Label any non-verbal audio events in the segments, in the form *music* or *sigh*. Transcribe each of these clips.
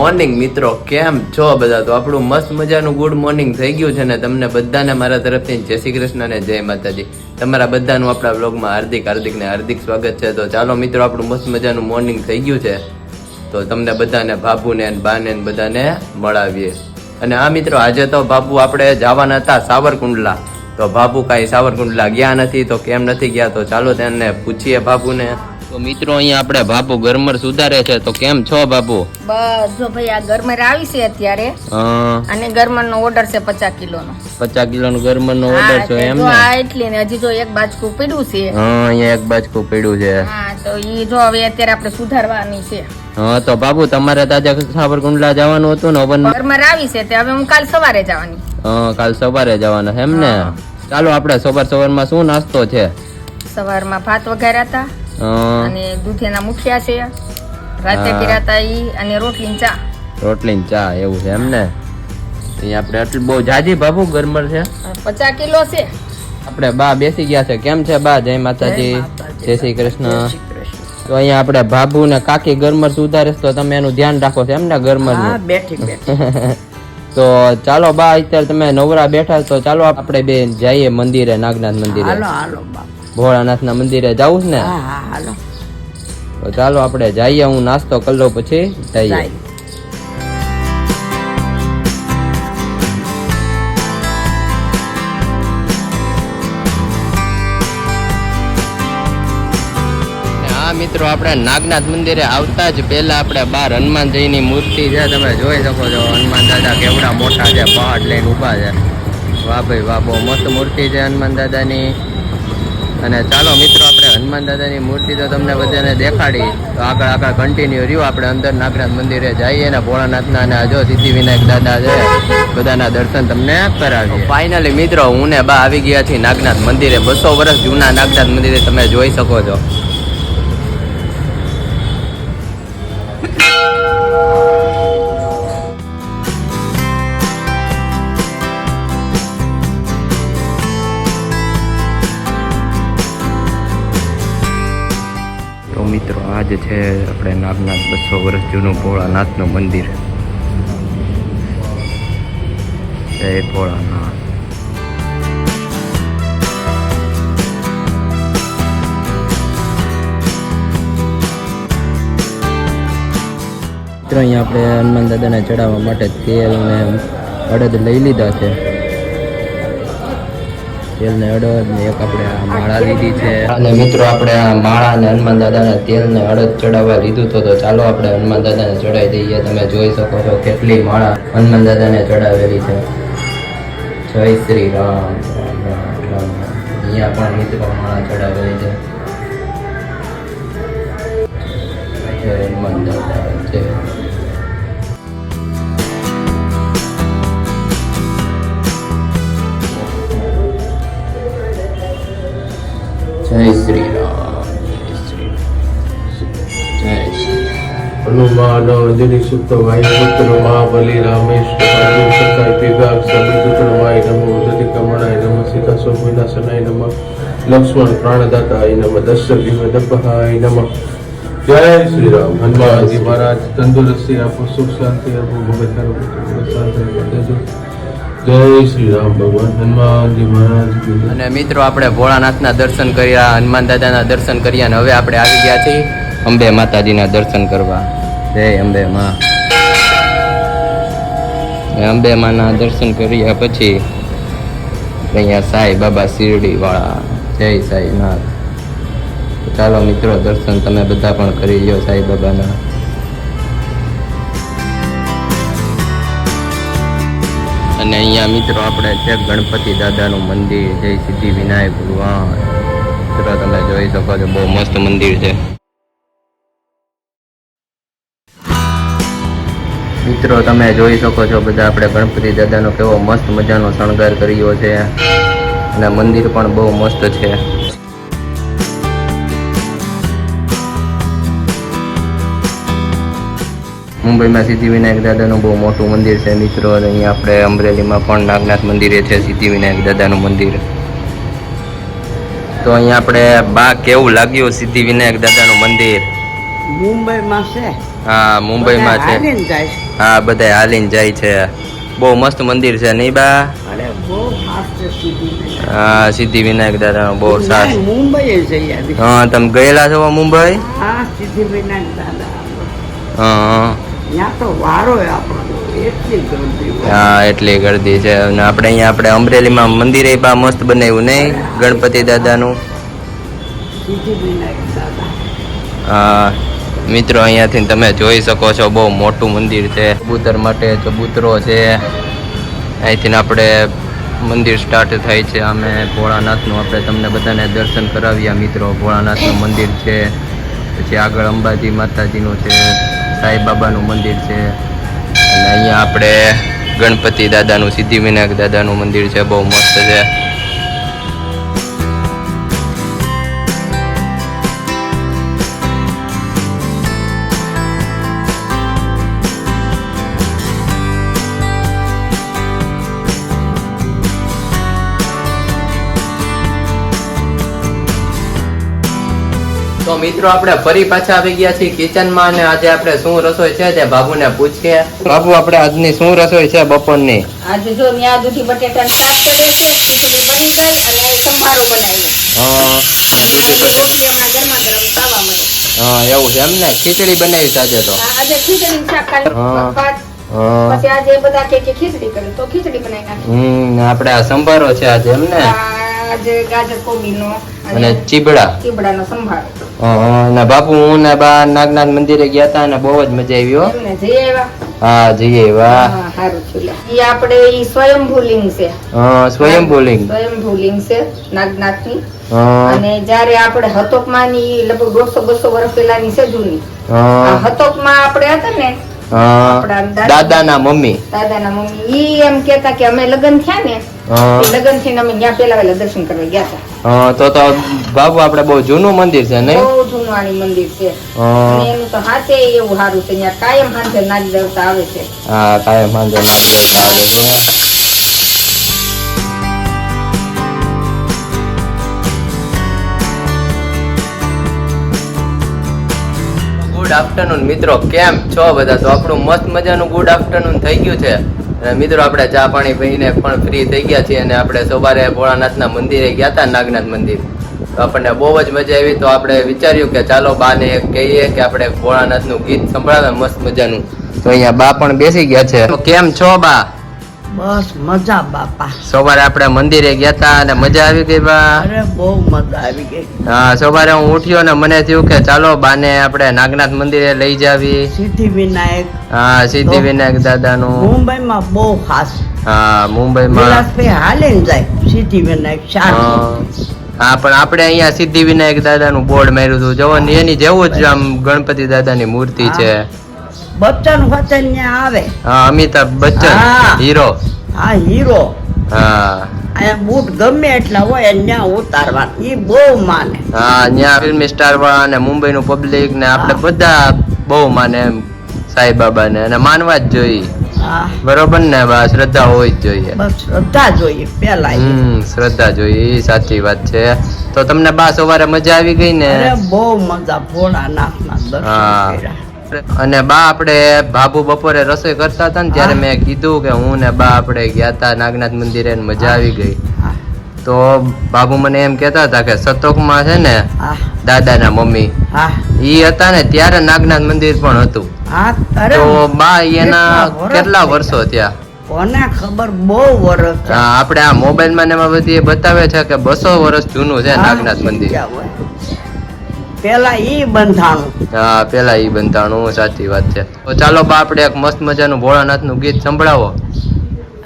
Morning મિત્રો, કેમ છો બધા? તો આપણું મસ્ત મજાનું ગુડ મોર્નિંગ થઈ ગયું છે ને તમને બધાને મારા તરફથી જય શ્રી કૃષ્ણ અને જય માતાજી. તમારા બધાનું આપણા બ્લોગમાં હાર્દિક હાર્દિક ને હાર્દિક સ્વાગત છે. તો ચાલો મિત્રો, આપણું મસ્ત મજાનું મોર્નિંગ થઈ ગયું છે. તો તમને બધાને બાપુને બાને બધાને મળાવીએ. અને આ મિત્રો, આજે તો બાપુ આપણે જવાના હતા સાવરકુંડલા. તો બાપુ કાંઈ સાવરકુંડલા ગયા નથી, તો કેમ નથી ગયા? તો ચાલો તેને પૂછીએ બાપુને તો મિત્રો અહીંયા આપણે બાપુ ગરમર સુધારે છે. તો કેમ છો બાપુ? બસ જો ભાઈ આ ગરમર આવી છે અત્યારે. અને ગરમર નો ઓર્ડર છે પચાસ કિલો નો પચાસ નો ગરમર નો ઓર્ડર છે એમ ને? આ એટલી ને હજી જો એક બાજકું પડ્યું છે. હા અહીંયા એક બાજકું પડ્યું છે. હા તો ઈ જો હવે અત્યારે આપણે સુધારવાની છે. હા તો બાપુ તમારે તાજા સાબરકુંડલા જવાનું હતું ને ઓવન ગરમર આવી છે તે હવે હું કાલ સવારે જવાની. હા કાલ સવારે જવાના એમ ને? ચાલો આપણે સવાર સવારમાં શું નાસ્તો છે? સવારમાં ભાત વઘાર્યા હતા અને દૂધીના મુઠિયા છે રાતે પીરાતા ઈ અને રોટલી ચા. રોટલી ચા એવું છે એમ ને? આપણે આટલું બહુ જાજી બાબુ ગરમર છે. પચાસ કિલો છે. આપણે બા બેસી ગયા છે. કેમ છે બા? જય માતાજી. જય શ્રી કૃષ્ણ. તો અહીંયા આપણે ભાભુ ને કાકી ગરમર સુધારે તો તમે એનું ધ્યાન રાખો છો એમ ને ગરમર *laughs* તો ચાલો બા અત્યારે તમે નવરા બેઠા તો ચાલો આપણે બે જઈએ મંદિરે નાગનાથ મંદિરે. ભોળાનાથ ના મંદિરે જવું છે ને? તો ચાલો આપણે જઈએ હું નાસ્તો કરી લઉં પછી જઈએ. હા મિત્રો આપણે નાગનાથ મંદિરે આવતા જ પહેલા આપણે બાર હનુમાનજીની મૂર્તિ છે તમે જોઈ શકો છો હનુમાન દાદા કેવડા મોટા છે પહાડ લઈને ઊભા છે. વાહ ભાઈ વાહ બહુ મસ્ત મૂર્તિ છે હનુમાન દાદાની. અને ચાલો મિત્રો, આપણે હનુમાન દાદાની મૂર્તિ તો તમને બધાને દેખાડી. તો આગળ આગળ કન્ટિન્યુ રહ્યું. આપણે અંદર નાગનાથ મંદિરે જઈએ અને ભોળાનાથના અને જો સિદ્ધિવિનાયક દાદા છે, બધાના દર્શન તમને કરાવીએ. ફાઇનલી મિત્રો, હું ને બા આવી ગયા છીએ નાગનાથ મંદિરે. બસો વર્ષ જૂના નાગનાથ મંદિરે તમે જોઈ શકો છો. જ છે, આપણે નાગનાથ બસો વર્ષ જૂનું ભોળાનાથનું મંદિર. જય ભોળાનાથ. મિત્રો, અહીંયા આપણે હનુમાન દાદાને ચડાવવા માટે તેલ અને અડદ લઈ લીધા છે. તેલ ને અડદ ને એક આપણે માળા લીધી છે. અને મિત્રો આપણે આ માળા ને હનુમાન દાદાને તેલ ને અડદ ચડાવવા લીધું તો તો ચાલો આપણે હનુમાન દાદાને ચડાવી દઈએ. તમે જોઈ શકો છો કેટલી માળા હનુમાન દાદાને ચડાવેલી છે. જય શ્રી રામ રામ. અહીંયા પણ મિત્રો માળા ચડાવેલી છે. જય હનુમાન દાદા, જય હનુમાન અંજલિ સુપ્ત વાયુપુત્ર મહાબલી રામેશ અર્જુન સખાય પિગાગ સબિદુત્રમાય નમો ઉદતિ કમણાય નમઃ સીતા શોભવિનાશનાય નમઃ લક્ષ્મણ પ્રાણદાતાય નમ દશ વિમદપહાય નમ. જય શ્રી રામ હનુમાનજી મહારાજ, તંદુરસ્તી આપો, સુખ શાંતિ આપો ભગત શ્રી રામ ભગવાન. મહારાજ અને મિત્રો, આપણે ભોળાનાથના દર્શન કર્યા, હનુમાન દાદાના દર્શન કર્યા અને હવે આપણે આવી ગયા છીએ અંબે માતાજીના દર્શન કરવા. જય અંબે માં અંબે માના દર્શન કર્યા પછી અહીંયા સાઈ બાબા શિરડી વાળા જય સાંઈનાથ. ચાલો મિત્રો, દર્શન તમે બધા પણ કરી લો સાઈ બાબાના. અને અહીંયા મિત્રો આપણે છે ગણપતિ દાદાનું મંદિર, જય સિદ્ધિ વિનાયક ભગવાન. મિત્રો, તમે જોઈ શકો છો, બહુ મસ્ત મંદિર છે. મિત્રો, તમે જોઈ શકો છો બધા આપણે ગણપતિ દાદાનો કેવો મસ્ત મજાનો શણગાર કર્યો છે. અને મંદિર પણ બહુ મસ્ત છે. મુંબઈમાં સિદ્ધિવિનાયક દાદાનું બહુ મોટું મંદિર છે મિત્રો, અને અહીંયા આપણે અમરેલીમાં પણ નાગનાથ મંદિરે છે સિદ્ધિવિનાયક દાદાનું મંદિર. તો અહીંયા આપણે બા કેવું લાગ્યું સિદ્ધિવિનાયક દાદાનું મંદિર? મુંબઈમાં છે. હા મુંબઈમાં છે. છે. હા બધા હાલીને જાય છે. બહુ મસ્ત મંદિર છે નહીં બા? હા સિદ્ધિ વિનાયક દાદા બહુ સાસ. મુંબઈ હા તમે ગયેલા છો મુંબઈ? હા સિદ્ધિ વિનાયક દાદા હા એટલી ગરદી હા એટલી ગરદી છે. અને આપણે અહીંયા આપણે અમરેલીમાં મંદિરે બા મસ્ત બનાવ્યું નહીં? ગણપતિ દાદાનું. હા. મિત્રો, અહીંયાથી તમે જોઈ શકો છો, બહુ મોટું મંદિર છે. કબૂતર માટે ચબૂતરો છે. અહીંથી આપણે મંદિર સ્ટાર્ટ થાય છે. અમે ભોળાનાથનું આપણે તમને બધાને દર્શન કરાવ્યા મિત્રો. ભોળાનાથનું મંદિર છે. પછી આગળ અંબાજી માતાજીનું છે. સાંઈબાબાનું મંદિર છે. અને અહીંયા આપણે ગણપતિ દાદાનું સિદ્ધિ વિનાયક દાદાનું મંદિર છે. બહુ મસ્ત છે. મિત્રો આપણે ફરી પાછા આવી ગયા છીએ કિચનમાં અને આજે આપણે શું રસોઈ છે તે બાબુને પૂછીએ. બાબુ આપણે આજની શું રસોઈ છે બપોરની? આજે જો ન્યા દૂધી બટેટાનું શાક કર્યું છે ખીચડી બની ગઈ અને સંભારો બનાવ્યો હા હમણાં ગરમા ગરમ ખાવા મળે. હા એવું છે. એમ ને ખીચડી બનાવી આજે તો. આજે ખીચડી શાક હા પછી આજે બધા કે ખીચડી કરી તો ખીચડી બનાવી નાખી હમ આપણે આ સંભારો છે આજે એમ ને આજે ગાજર કોબીનો અને અને ચીબડા. ચીબડાનો સંભારો. હા, બાપુ હું ને બા નાગનાથ મંદિરે ગયા હતા અને બહુ જ મજા આવી હો. જઈ આવ્યા. હા જઈએ વાહ હા, હારું ઈ આપણે ઈ સ્વયંભૂ લિંગ છે. હા સ્વયંભૂ લિંગ. સ્વયંભૂ લિંગ છે નાગનાથની. અને જયારે આપણે હતોકમાં ની લગભગ દોઢસો બસો વર્ષ પેલાની છે જૂની. હતોકમાં આપણે હતા ને દાદાના મમ્મી. દાદાના મમ્મી. ઈ એમ કેતા કે અમે લગ્ન થયા ને લગન થઈને અમે ત્યાં પેલા વેલા દર્શન કરવા ગયા હતા. તો તો બાબુ આપણે બહુ જૂનું મંદિર છે નહીં? બહુ જૂનું આની મંદિર છે. અને એનું તો હાથે એવું સારું છે ત્યાં કાયમ હાંજે નાગ દેવતા આવે છે. હા કાયમ હાંજે નાગ દેવતા આવે છે. ગુડ આફ્ટરનૂન મિત્રો. કેમ છો બધા? તો આપણું મસ્ત મજાનું ગુડ આફ્ટરનૂન થઈ ગયું છે. અને મિત્રો, આપણે ચા પાણી પીને પણ ફ્રી થઈ ગયા છીએ અને આપણે સવારે ભોળાનાથના મંદિરે ગયા હતા નાગનાથ મંદિર. તો આપણને બહુ જ મજા આવી. તો આપણે વિચાર્યું કે ચાલો બાને કહીએ કે આપણે ભોળાનાથનું ગીત સંભળાવે મસ્ત મજાનું. તો અહીંયા બા પણ બેસી ગયા છે. તો કેમ છો બા? બસ મજા બાપા. સવારે આપણે મંદિરે ગયા હતા અને મજા આવી ગઈ બા? અરે બહુ મજા આવી ગઈ. હા સવારે હું ઉઠ્યો ને મને થયું કે ચાલો બાને આપણે નાગનાથ મંદિરે લઈ જાવી. સિદ્ધિ વિનાયક હા સિદ્ધિ વિનાયક દાદાનું. મુંબઈમાં બહુ ખાસ. હા મુંબઈમાં. હાલીને જાય સિદ્ધિ વિનાયક હા. હા, પણ આપણે અહીંયા સિદ્ધિ વિનાયક દાદાનું બોર્ડ માર્યું હતું. જવો એની જેવું જ આમ ગણપતિ દાદાની મૂર્તિ છે. બચ્ચન વચન ને આવે. હા અમિતાભ બચ્ચન હીરો. હા હીરો. હા. અહીંયા બૂટ ગમે એટલા હોય એને ઉતારવા એ બહુ માને. હા ન્યા ફિલ્મ સ્ટાર વાળા ને મુંબઈ નું પબ્લિક ને આપણે બધા બહુ માને એમ સાંઈબાબાને અને માનવા જ જોઈએ. હા. બરોબર ને? બસ શ્રદ્ધા હોવી જ જોઈએ. શ્રદ્ધા જોઈએ પેલા હમ શ્રદ્ધા જોઈએ સાચી વાત છે. તો તમને બા સવારે મજા આવી ગઈ ને? બહુ મજા ભોળાનાથના દર્શન કર્યા. અને બા આપણે બાબુ બપોરે રસોઈ કરતા હતા ને ત્યારે મેં કીધું કે હું ને બા આપણે ગયા હતા નાગનાથ મંદિરે મજા આવી ગઈ. તો બાબુ મને એમ કહેતા હતા કે સતોકમાં છે ને દાદાના મમ્મી. ઈ હતા ને ત્યારે નાગનાથ મંદિર પણ હતું. તો બા એના કેટલા વર્ષ થયા? કોને ખબર બહુ વર્ષ આપણે આ મોબાઈલમાં ને એમાં બધી બતાવે છે કે બસો વર્ષ જૂનું છે નાગનાથ મંદિર. પેલા ઈ બંધાણું. હા પેલા ઈ બંધાણું સાચી વાત છે. તો ચાલો બા આપણે એક મસ્ત મજાનું ભોળાનાથનું ગીત સંભળાવો.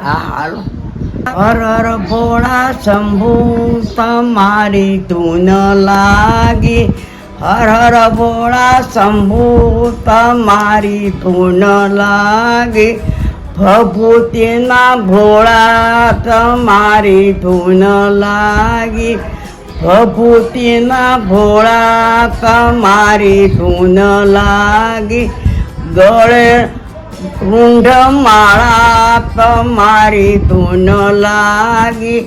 હા હાલો. હર હર ભોળા શંભુ તમારી ધૂન લાગી. હર હર ભોળા શંભુ તમારી ધૂન લાગી. ભભૂતિના ભોળા તમારી ધૂન લાગી. ભભૂતિના ભોળા તમારી ધૂન લાગી. ગળે રૂંઢ માળા તમારી ધૂન લાગી.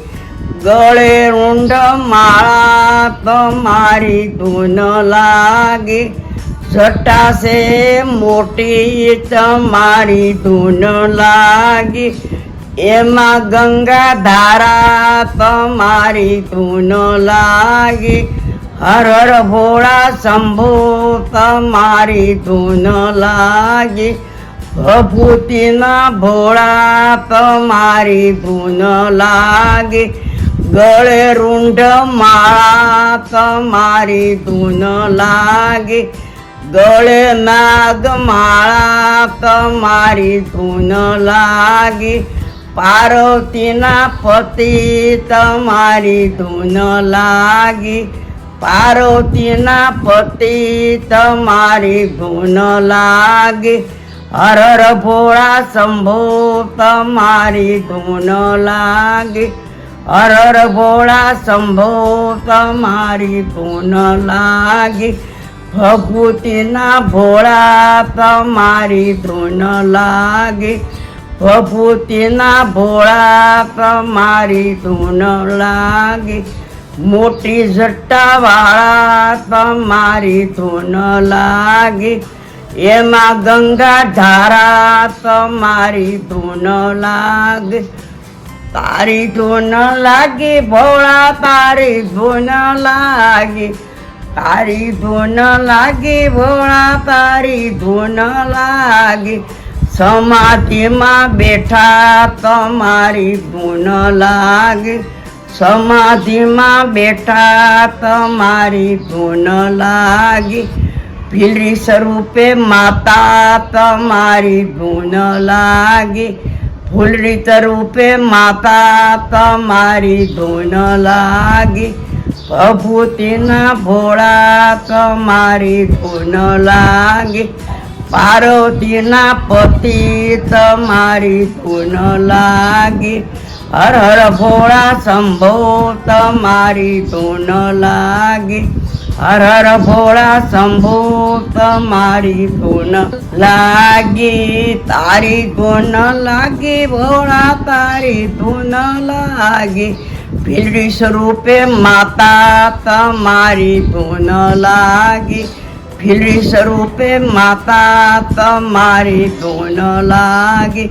ગળે રૂંઢ માળા તમારી ધૂન લાગી. જટાશે મોટી તમારી ધૂન લાગી. એમાં ગંગા ધારા તમારી ધૂન લાગી. હર હર ભોળા શંભુ તમારી ધૂન લાગી. ભભૂતિના ભોળા તમારી તું લાગી. ગળે રૂંઢ માળા તમારી તું લાગી. ગળે નાગ માળા તમારી ધૂન લાગી. પાર્વતીના પતિ તમારી ધૂન લાગી. પાર્વતીના પતિ તમારી ધૂન લાગી. હર હર ભોળા શંભો તમારી ધૂન લાગી. હર હર ભોળા શંભો તમારી ધૂન લાગી. ભભૂતિના ભોળા તમારી ધૂન લાગી. ભભૂતિના ભોળા તમારી ધૂન લાગી. મોટી જટ્ટાવાળા તમારી ધૂન લાગી. એમાં ગંગા ધારા તમારી ધૂન લાગે. તારી ધૂન લાગી, ભોળા તારી ધૂન લાગી. તારી ધૂન લાગી, ભોળા તારી ધૂન લાગી. સમાધિમાં બેઠા તમારી ભૂન લાગી. સમાધિમાં બેઠા તમારી ભૂન લાગી. પીલી સ્વરૂપે માતા તમારી ભૂન લાગી. ફૂલરી સ્વરૂપે માતા તમારી ધૂન લાગી. પ્રભુતિના ભોળા તમારી ધૂન લાગી. પાર્વતીના પતિ તમારી ધૂન લાગી. હર હર ભોળા શંભો, તમારી ધૂન લાગી. હર હર ભોળા શંભો, તમારી ધૂન લાગી. તારી ધૂન લાગી, ભોળા, તારી ધૂન લાગી. પીળી સ્વરૂપે માતા, તમારી ધૂન લાગી. પીળી સ્વરૂપે માતા તમારી ધૂન લાગી.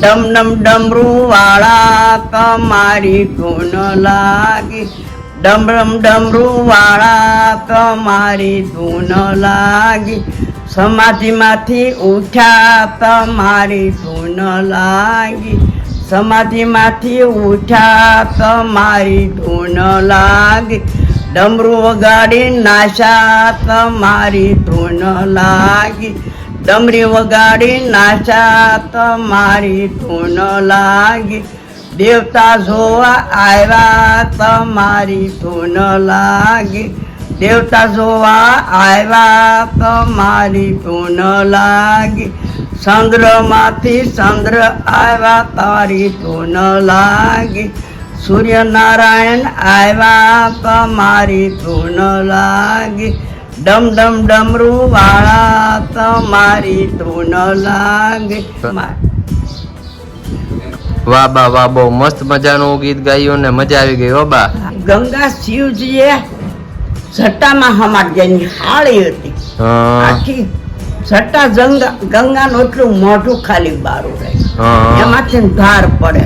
ડમ ડમ ડમરું વાળા તમારી ધૂન લાગી. ડમ ડમ ડમરું વાળા તમારી ધૂન લાગી. સમાધિમાંથી ઉઠ્યા તમારી ધૂન લાગી. સમાધિમાંથી ઉઠ્યા તમારી ધૂન લાગી. ડમરું વગાડી નાશા તમારી ધૂન લાગી ડમરી વગાડી નાશા તમારી ધૂન લાગી દેવતા જોવા આવ્યા તમારી ધૂન લાગી દેવતા જોવા આવ્યા તમારી ધૂન લાગી ચંદ્રમાંથી ચંદ્ર આવ્યા તારી ધૂન લાગી સૂર્યનારાયણ આવ્યા તમારી ધૂન લાગી. ડમ ડમ ડમરું વાળા તમારી ધૂન લાગી. વાહ બા વાહ બહુ મસ્ત મજાનું ગીત ગાયું ને મજા આવી ગઈ હો બા. ગંગા શિવજીએ જટામાં હમાડ્યાની હાળી હતી. આખી સટ્ટા ગંગા ગંગાનું એટલું મોઢું ખાલી બારું રહે. એમાંથી ધાર પડે.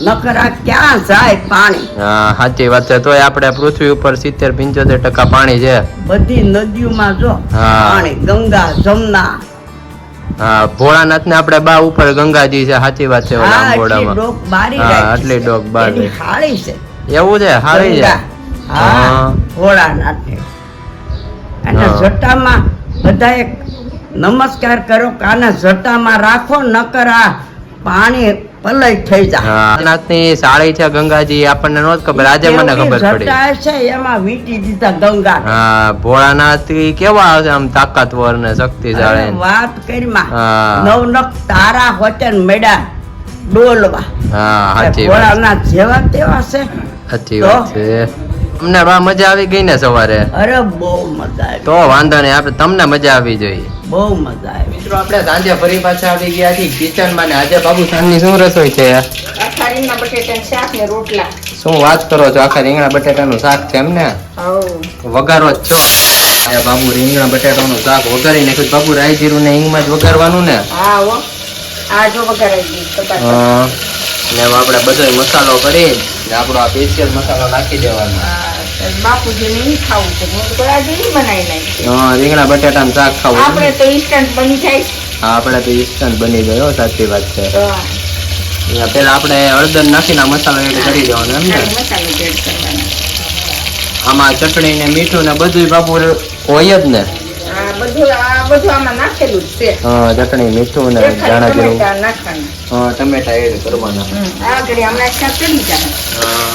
નકર આ ક્યાં જાય પાણી? હા સાચી વાત છે. તોય આપણે પૃથ્વી ઉપર સિત્તેર પંચોતેર ટકા પાણી છે. બધી નદીઓમાં જો પાણી ગંગા જમના. હા ભોળાનાથ ને આપણે બા ઉપર ગંગાજી છે. સાચી વાત છે આટલી આંબોડામાં. ડોક હા, આટલી ડોક બારી. હાળી છે. એવું છે? હારી છે. હા. ભોળાનાથે. અને. જટામાં બધાએ નમસ્કાર કરો કાને જટામાં રાખો નકર આ પાણી પલય થઈ જાય. ની સાળી છે ગંગાજી આપણને નહોત ખબર આજે મને ખબર પડી. છે એમાં વીટી દીધા ગંગા. હા ભોળાનાથ કેવા છે આમ તાકાતવર ને શક્તિશાળી વાત કરી માં. નવ નખ તારા હોતે મેડા ડોલવા. હા સાચી ભોળાનાથ જેવા તેવા છે. સાચી વાત છે. તમને બા મજા આવી ગઈ ને સવારે. અરે બહુ મજા આવી. તો વાંધો નહીં આપણે તમને મજા આવી જોઈએ. બહુ મજા આવી. મિત્રો આપણે સાંજે ફરી પાછા આવી ગયા છીએ કિચનમાં ને આજે બાબુ સાંજની શું રસોઈ છે અઠારીના બટેટાનું શાક ને રોટલા. શું વાત કરો છો? આખા રીંગણા બટેટાનું શાક છે એમ ને? વઘારો જ છો. આ બાબુ રીંગણા બટાટાનું શાક વઘારી નાખ્યું બાબુ રાઈ જીરું ને હિંગમાં જ વઘારવાનું ને? હા હો. આ જો વઘારાઈ ગઈ ને આપણે બધો મસાલો કરી ને આપણો આ સ્પેશિયલ મસાલો નાખી દેવાનો. બાપુજીને ખાવું છે. હું તો આજે બનાવી નાખી હા રીંગણા બટાટાનું શાક ખાવું આપણે તો ઇન્સ્ટન્ટ બની જાય. હા આપણે તો ઇન્સ્ટન્ટ બની ગયો સાચી વાત છે. પેલા આપણે હળદર નાખીને ના મસાલો એડ કરી દેવાનો એમ ને. મસાલો એડ કરવાનો. આમાં ચટણી ને મીઠું ને બધું બાપુ હોય જ ને. ચટણી મીઠું ને ધાણા જેવું હા ટમેટા એડ કરવાના હમ. આ ઘડી હમણાં શાક ચડી જાય હા.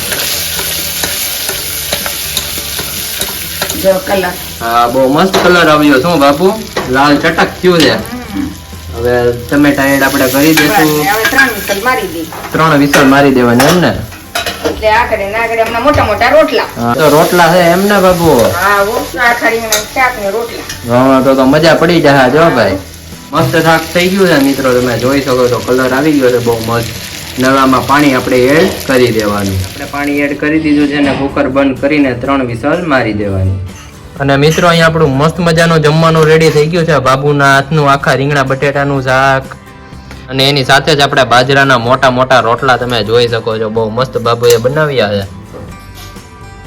જો કલર. હા બહુ મસ્ત કલર આવ્યો શું બાપુ. લાલ ચટક થયું છે. હવે ટમેટા એડ આપણે કરી દેશું. હવે ત્રણ વિસલ મારી દે ત્રણ વિસલ મારી દેવાની એમ ને? એટલે આ ઘડી ના ઘડી હમણાં મોટા મોટા રોટલા. હા, તો રોટલા છે એમ ને બાપુ? હા રોટલા ખાડીને શાક ને રોટલા. હા તો તો મજા પડી જાય જો ભાઈ. મસ્ત શાક થઈ ગયું છે મિત્રો તમે જોઈ શકો તો કલર આવી ગયો છે બહુ મસ્ત. નવામાં પાણી આપણે એડ કરી દેવાનું. આપણે પાણી એડ કરી દીધું છે અને કુકર બંધ કરીને ત્રણ વિસલ મારી દેવાની. અને મિત્રો અહીંયા આપણું મસ્ત મજાનું જમવાનું રેડી થઈ ગયું છે. બાબુના હાથનું આખા રીંગણા બટેટાનું શાક અને એની સાથે જ આપણે બાજરાના મોટા મોટા રોટલા તમે જોઈ શકો છો. બહુ મસ્ત બાબુએ બનાવ્યા છે.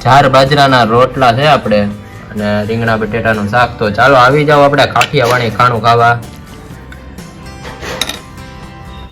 ચાર બાજરાના રોટલા છે આપણે. અને રીંગણા બટેટાનું શાક તો ચાલો આવી જાઓ આપણે કાઠિયાવાડી ખાણું ખાવા.